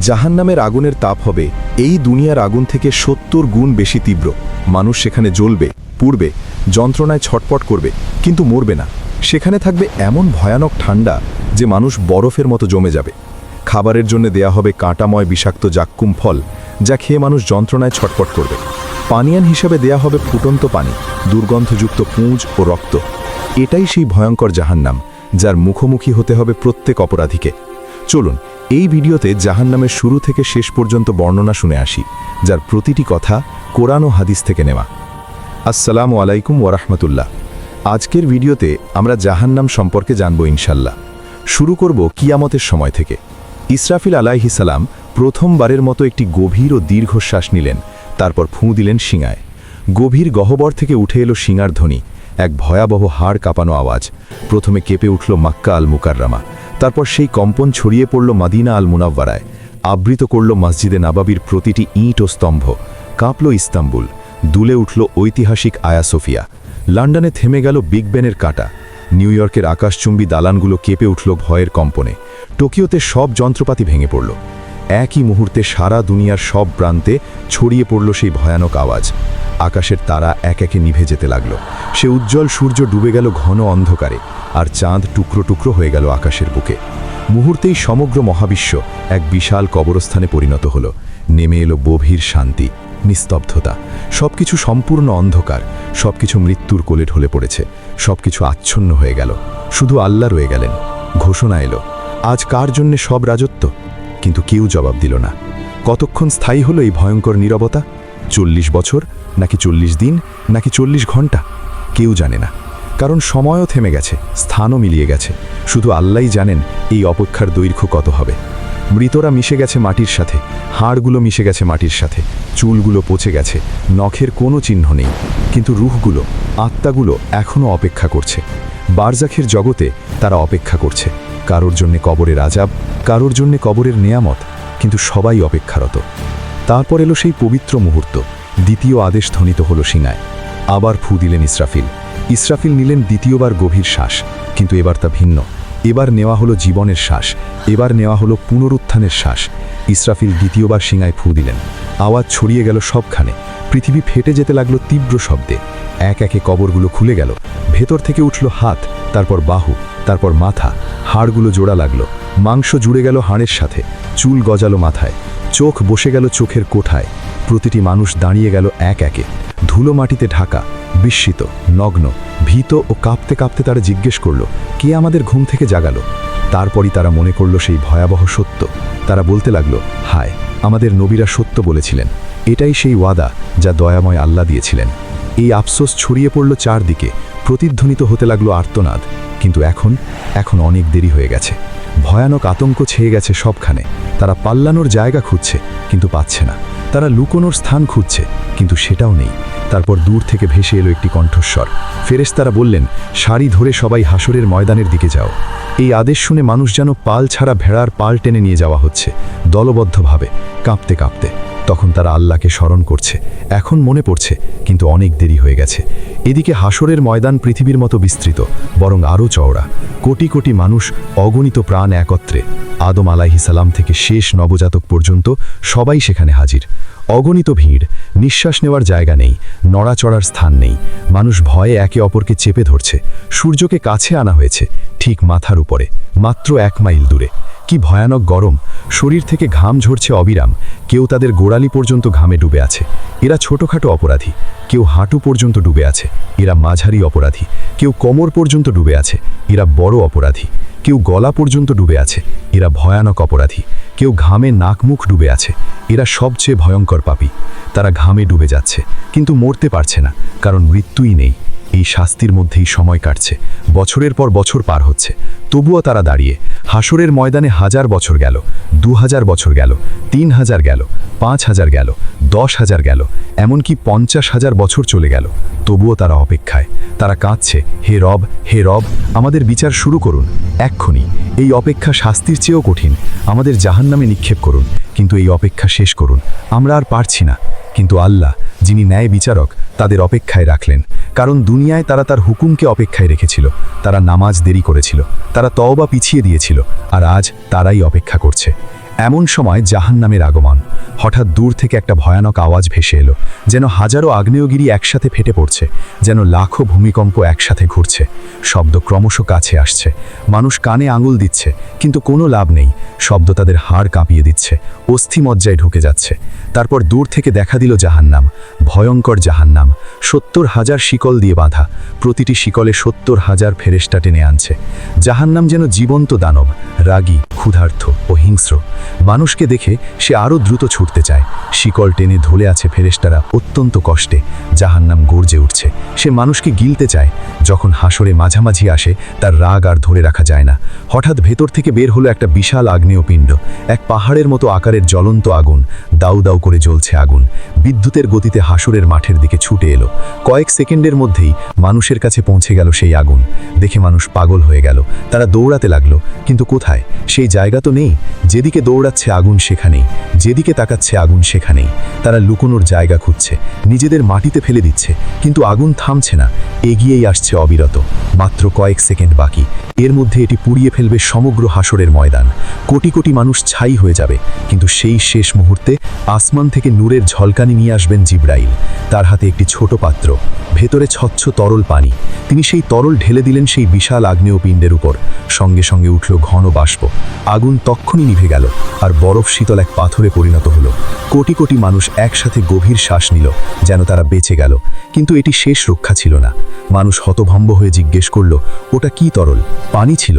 জাহান্নামের আগুনের তাপ হবে। এই দুনিয়ার আগুন থেকে সত্তর গুণ বেশি তীব্র। মানুষ সেখানে জ্বলবে, পুড়বে, যন্ত্রণায় ছটপট করবে, কিন্তু মরবে না। সেখানে থাকবে এমন ভয়ানক ঠান্ডা যে মানুষ বরফের মতো জমে যাবে। খাবারের জন্য দেয়া হবে কাঁটাময় বিষাক্ত জাক্কুম ফল, যা খেয়ে মানুষ যন্ত্রণায় ছটপট করবে। পানীয়ান হিসাবে দেয়া হবে ফুটন্ত পানি, দুর্গন্ধযুক্ত পুঁজ ও রক্ত। এটাই সেই ভয়ঙ্কর জাহান্নাম, যার মুখোমুখি হতে হবে প্রত্যেক অপরাধীকে। চলুন এই ভিডিওতে জাহান্নামের শুরু থেকে শেষ পর্যন্ত বর্ণনা শুনে আসি, যার প্রতিটি কথা কোরআন ও হাদিস থেকে নেওয়া। আসসালামু আলাইকুম ওরহমতুল্লাহ আজকের ভিডিওতে আমরা জাহান্নাম সম্পর্কে জানব ইনশাল্লাহ। শুরু করব কিয়ামতের সময় থেকে। ইসরাফিল আলাইহিসালাম প্রথমবারের মতো একটি গভীর ও দীর্ঘশ্বাস নিলেন, তারপর ফুঁ দিলেন শিঙায়। গভীর গহ্বর থেকে উঠে এলো শিঙার ধ্বনি, এক ভয়াবহ হাড় কাঁপানো আওয়াজ। প্রথমে কেঁপে উঠল মাক্কা আল মুকাররামা তারপর সেই কম্পন ছড়িয়ে পড়ল মাদিনা আল মুনাব্বারায় আবৃত করল মসজিদে নাবাবির প্রতিটি ইঁট ও স্তম্ভ। কাঁপল ইস্তাম্বুল। দুলে উঠল ঐতিহাসিক আয়া সোফিয়া। লন্ডনে থেমে গেল বিগ ব্যানের কাটা। নিউ ইয়র্কের আকাশচুম্বী দালানগুলো কেঁপে উঠল ভয়ের কম্পনে। টোকিওতে সব যন্ত্রপাতি ভেঙে পড়ল। একই মুহূর্তে সারা দুনিয়ার সব প্রান্তে ছড়িয়ে পড়ল সেই ভয়ানক আওয়াজ। আকাশের তারা এক একে নিভে যেতে লাগল। সে উজ্জ্বল সূর্য ডুবে গেল ঘন অন্ধকারে, আর চাঁদ টুকরো টুকরো হয়ে গেল আকাশের বুকে। মুহূর্তেই সমগ্র মহাবিশ্ব এক বিশাল কবরস্থানে পরিণত হল। নেমে এলো গভীর শান্তি, নিস্তব্ধতা। সবকিছু সম্পূর্ণ অন্ধকার। সবকিছু মৃত্যুর কোলে ঢলে পড়েছে। সবকিছু আচ্ছন্ন হয়ে গেল। শুধু আল্লাহ রয়ে গেলেন। ঘোষণা এলো, আজ কার জন্যে সব রাজত্ব? কিন্তু কেউ জবাব দিল না। কতক্ষণ স্থায়ী হলো এই ভয়ঙ্কর নীরবতা? চল্লিশ বছর, নাকি চল্লিশ দিন, নাকি চল্লিশ ঘণ্টা? কেউ জানে না। কারণ সময়ও থেমে গেছে, স্থানও মিলিয়ে গেছে। শুধু আল্লাহই জানেন এই অপেক্ষার দৈর্ঘ্য কত হবে। মৃতরা মিশে গেছে মাটির সাথে, হাড়গুলো মিশে গেছে মাটির সাথে, চুলগুলো পচে গেছে, নখের কোনো চিহ্ন নেই। কিন্তু রুহগুলো, আত্মাগুলো এখনও অপেক্ষা করছে। বারজাখের জগতে তারা অপেক্ষা করছে। কারোর জন্যে কবরের আজাব, কারোর জন্যে কবরের নেয়ামত, কিন্তু সবাই অপেক্ষারত। তারপর এলো সেই পবিত্র মুহূর্ত, দ্বিতীয় আদেশ ধ্বনিত হল সিঙায়। আবার ফু দিলেন ইসরাফিল। ইসরাফিল নিলেন দ্বিতীয়বার গভীর শ্বাস, কিন্তু এবার তা ভিন্ন। এবার নেওয়া হলো জীবনের শ্বাস, এবার নেওয়া হলো পুনরুত্থানের শ্বাস। ইসরাফিল দ্বিতীয়বার সিঙায় ফু দিলেন। আওয়াজ ছড়িয়ে গেল সবখানে। পৃথিবী ফেটে যেতে লাগল তীব্র শব্দে। এক একে কবরগুলো খুলে গেল। ভেতর থেকে উঠল হাত, তারপর বাহু। তারপর মাথা, হাড়গুলো জোড়া লাগল। মাংস জুড়ে গেল হাড়ের সাথে, চুল গজালো মাথায়। চোখ বসে গেল চোখের কোঠায়। প্রতিটি মানুষ দাঁড়িয়ে গেল এক একে। ধুলো মাটিতে ঢাকা, বিস্মিত, নগ্ন, ভীত ও কাঁপতে কাঁপতে তারা জিজ্ঞেস করল, কে আমাদের ঘুম থেকে জাগালো? তারপরই তারা মনে করল সেই ভয়াবহ সত্য। তারা বলতে লাগল, হায়, আমাদের নবীরা সত্য বলেছিলেন। এটাই সেই ওয়াদা যা দয়াময় আল্লাহ দিয়েছিলেন। এই আফসোস ছড়িয়ে পড়ল চারদিকে। প্রতিধ্বনিত হতে লাগল আর্তনাদ। কিন্তু এখন এখন অনেক দেরি হয়ে গেছে। ভয়ানক আতঙ্ক ছেয়ে গেছে সবখানে। তারা পাল্লানোর জায়গা খুঁজছে, কিন্তু পাচ্ছে না। তারা লুকোনোর স্থান খুঁজছে, কিন্তু সেটাও নেই। তারপর দূর থেকে ভেসে এলো একটি কণ্ঠস্বর। ফেরেশতারা বললেন শাড়ি ধরে সবাই হাসরের ময়দানের দিকে যাও। এই আদেশ শুনে মানুষ যেন পাল ছাড়া ভেড়ার পাল টেনে নিয়ে যাওয়া হচ্ছে, দলবদ্ধভাবে, কাঁপতে কাঁপতে। তখন তারা আল্লাহকে স্মরণ করছে। এখন মনে পড়ছে, কিন্তু অনেক দেরি হয়ে গেছে। এদিকে হাসরের ময়দান পৃথিবীর মতো বিস্তৃত, বরং আরও চওড়া। কোটি কোটি মানুষ অগণিত প্রাণ একত্রে, আদম আলাইহিসালাম থেকে শেষ নবজাতক পর্যন্ত সবাই সেখানে হাজির। অগণিত ভিড়, নিঃশ্বাস নেওয়ার জায়গা নেই, নড়াচড়ার স্থান নেই। মানুষ ভয়ে একে অপরকে চেপে ধরছে। সূর্যকে কাছে আনা হয়েছে, ঠিক মাথার উপরে, মাত্র এক মাইল দূরে। কি ভয়ানক গরম। শরীর থেকে ঘাম ঝরছে অবিরাম। কেউ তাদের গোড়ালি পর্যন্ত ঘামে ডুবে আছে। এরা ছোটখাটো অপরাধী। কেউ হাঁটু পর্যন্ত ডুবে আছে। এরা মাঝারি অপরাধী। কেউ কোমর পর্যন্ত ডুবে আছে। এরা বড় অপরাধী। কেউ গলা পর্যন্ত ডুবে আছে। এরা ভয়ানক অপরাধী। কেউ ঘামে নাক মুখ ডুবে আছে। এরা সবচেয়ে ভয়ঙ্কর পাপী। তারা ঘামে ডুবে যাচ্ছে। কিন্তু মরতে পারছে না, কারণ মৃত্যুই নেই। এই শাস্তির মধ্যেই সময় কাটছে। বছরের পর বছর পার হচ্ছে। তবুও তারা দাঁড়িয়ে। হাসরের ময়দানে হাজার বছর গেল দু হাজার বছর গেল তিন হাজার গেল পাঁচ হাজার গেল দশ হাজার গেল, এমনকি পঞ্চাশ হাজার বছর চলে গেল। তবুও তারা অপেক্ষায়। তারা কাঁদছে, হে রব হে রব, আমাদের বিচার শুরু করুন, এক্ষুনি। এই অপেক্ষা শাস্তির চেয়েও কঠিন। আমাদের জাহান্নামে নিক্ষেপ করুন, কিন্তু এই অপেক্ষা শেষ করুন। আমরা আর পারছি না। কিন্তু আল্লাহ যিনি ন্যায় বিচারক তাদের অপেক্ষায় রাখলেন। কারণ দুনিয়ায় তারা তার হুকুমকে অপেক্ষায় রেখেছিল। তারা নামাজ দেরি করেছিল। তারা তওবা পিছিয়ে দিয়েছিল। আর আজ তারাই অপেক্ষা করছে। এমন সময় জাহান নামের আগমন। হঠাৎ দূর থেকে একটা ভয়ানক আওয়াজ ভেসে এলো, যেন হাজারো আগ্নেয়গিরি একসাথে ফেটে পড়ছে, যেন লাখো ভূমিকম্প একসাথে ঘুরছে। শব্দ ক্রমশ কাছে আসছে। মানুষ কানে আঙুল দিচ্ছে, কিন্তু কোনো লাভ নেই। শব্দ তাদের হাড় কাঁপিয়ে দিচ্ছে অস্থিমজ্জায় ঢুকে যাচ্ছে। তারপর দূর থেকে দেখা দিল জাহান্নাম, ভয়ঙ্কর জাহান্নাম। সত্তর হাজার শিকল দিয়ে বাঁধা, প্রতিটি শিকলে সত্তর হাজার ফেরেস্টা টেনে আনছে। জাহান্নাম যেন জীবন্ত দানব, রাগী ক্ষুধার্থ ও মানুষকে দেখে সে আরও দ্রুত ছুটতে চায়। শিকল টেনে ধরে আছে ফেরেস্তারা অত্যন্ত কষ্টে। জাহান্নাম গর্জে উঠছে। সে মানুষকে গিলতে চায়। যখন হাসরে মাঝামাঝি আসে, তার রাগ আর ধরে রাখা যায় না। হঠাৎ ভেতর থেকে বের হলো একটা বিশাল আগ্নেয়পিণ্ড। এক পাহাড়ের মতো আকারের জ্বলন্ত আগুন। দাউ দাউ করে জ্বলছে আগুন। বিদ্যুতের গতিতে হাসুরের মাঠের দিকে ছুটে এলো। কয়েক সেকেন্ডের মধ্যেই মানুষের কাছে পৌঁছে গেল সেই আগুন। দেখে মানুষ পাগল হয়ে গেল। তারা দৌড়াতে লাগল। কিন্তু কোথায়? সেই জায়গা তো নেই। যেদিকে দৌড়াচ্ছে আগুন সেখানেই, যেদিকে তাকাচ্ছে আগুন সেখানেই। তারা লুকোনোর জায়গা খুঁজছে, নিজেদের মাটিতে ফেলে দিচ্ছে, কিন্তু আগুন থামছে না, এগিয়েই আসছে অবিরত। মাত্র কয়েক সেকেন্ড বাকি, এর মধ্যে এটি পুড়িয়ে ফেলবে সমগ্র হাসরের ময়দান। কোটি কোটি মানুষ ছাই হয়ে যাবে, কিন্তু সেই শেষ মুহূর্তে আসমান থেকে নূরের ঝলকানি নিয়ে আসবেন জিব্রাইল। তার হাতে একটি ছোট পাত্র, ভেতরে ছচ্ছ তরল পানি। তিনি সেই তরল ঢেলে দিলেন সেই বিশাল আগ্নেয়পিণ্ডের উপর। সঙ্গে সঙ্গে উঠল ঘন বাষ্প। আগুন তক্ষণই নিভে গেল, আর বরফ শীতল এক পাথরে পরিণত হলো। কোটি কোটি মানুষ একসাথে গভীর শ্বাস নিল, যেন তারা বেঁচে গেল। কিন্তু এটি শেষ রক্ষা ছিল না। মানুষ হতভম্ব হয়ে জিজ্ঞেস করল, ওটা কি তরল? পানি ছিল?